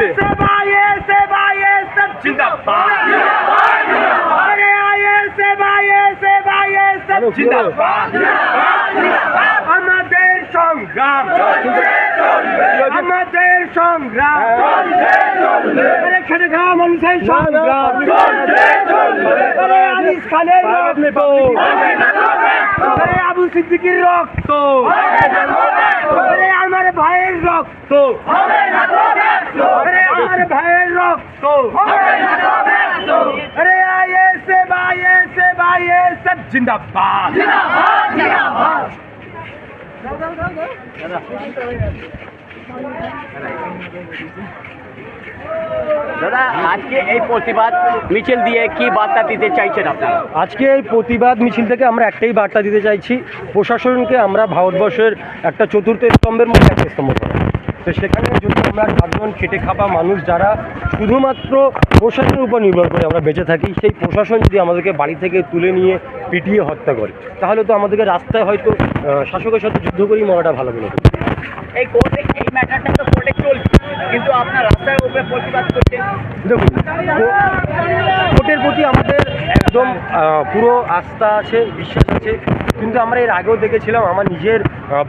दे आइए से आइए सब जिंदाबाद अरे आइए से आइए से आइए सब जिंदाबाद আমাদের সংগ্রাম আমাদের সংগ্রাম আরে খেটে খাওয়া মানুষের সংগ্রাম আরে আনিস খানের রক্ত আরে আবু সিদ্দিকির রক্ত আরে আমার ভাইয়ের রক্ত আরে আমার ভাইয়ের রক্ত अरे आइए से आइए से आइए सब जिंदाबाद দাদা আজকে এই প্রতিবাদ মিছিল দিয়ে কি বার্তা দিতে চাইছেন আপনারা আজকে এই প্রতিবাদ মিছিল থেকে আমরা একটাই বার্তা দিতে চাইছি প্রশাসনকে আমরা ভারতবর্ষের একটা চতুর্থ স্তম্ভের মধ্যে একটা স্তম্ভ করা তো সেখানে যদি আমরা সাধারণ খেটে খাওয়া মানুষ যারা শুধুমাত্র প্রশাসনের উপর নির্ভর করে আমরা বেঁচে থাকি সেই প্রশাসন যদি আমাদেরকে বাড়ি থেকে তুলে নিয়ে পিটিয়ে হত্যা করে তাহলে তো আমাদেরকে রাস্তায় হয়তো শাসকের সাথে যুদ্ধ করেই মরাটা ভালো বলে এই কোর্টে এই ম্যাটারটা তো কোর্টে চলছে কিন্তু আপনার রাস্তার উপরে প্রতিবাদ করছেন দেখুন কোর্টের প্রতি আমাদের একদম পুরো আস্থা আছে বিশ্বাস আছে। কিন্তু আমরা এর আগেও দেখেছিলাম আমার নিজের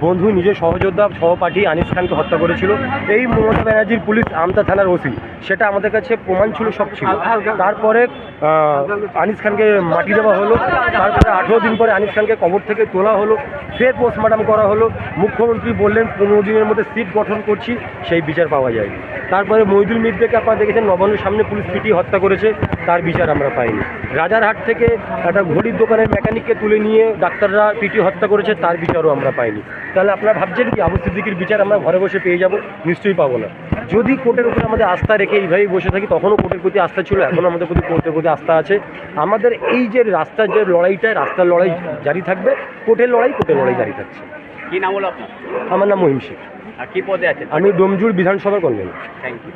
বন্ধু নিজের সহযোদ্ধা সহপাঠী আনিস খানকে হত্যা করেছিল। এই মমতা ব্যানার্জির পুলিশ আমতা থানার ওসি। সেটা আমাদের কাছে প্রমাণ ছিল সব ছিল। তারপরে আনিস খানকে মাটি দেওয়া হলো। তারপরে আঠেরো দিন পরে আনিস খানকে কবর থেকে তোলা হলো। ফের পোস্টমর্টম করা হলো। মুখ্যমন্ত্রী বললেন পনেরো দিনের মধ্যে সিট গঠন করছি সেই বিচার পাওয়া যায় তারপরে মহিদুল মিদ্দাকে আপনারা দেখেছেন নবান্নের সামনে পুলিশ পিটিয়ে হত্যা করেছে তার বিচার আমরা পাইনি। রাজারহাট থেকে একটা ঘড়ির দোকানের মেকানিককে তুলে নিয়ে ডাক্তাররা পিটিয়ে হত্যা করেছে তার বিচারও আমরা পাইনি। তাহলে আপনারা ভাবছেন কি আবু সিদ্দিকির বিচার আমরা ঘরে বসে পেয়ে যাব? নিশ্চয়ই পাবো না। যদি কোর্টের উপরে আমাদের আস্থা রেখে এইভাবেই বসে থাকি তখনও কোর্টের প্রতি আস্থা ছিল এখনও আমাদের প্রতি কোর্টের প্রতি আস্থা আছে। আমাদের এই যে রাস্তার যে লড়াইটা রাস্তার লড়াই জারি থাকবে কোর্টের লড়াই কোর্টের লড়াই জারি থাকছে। কি নাম হলো আপনার? আমার নাম মহিম শেখ। আর কি পদে আছেন? আমি ডোমজুর বিধানসভার কনভেনর থ্যাংক ইউ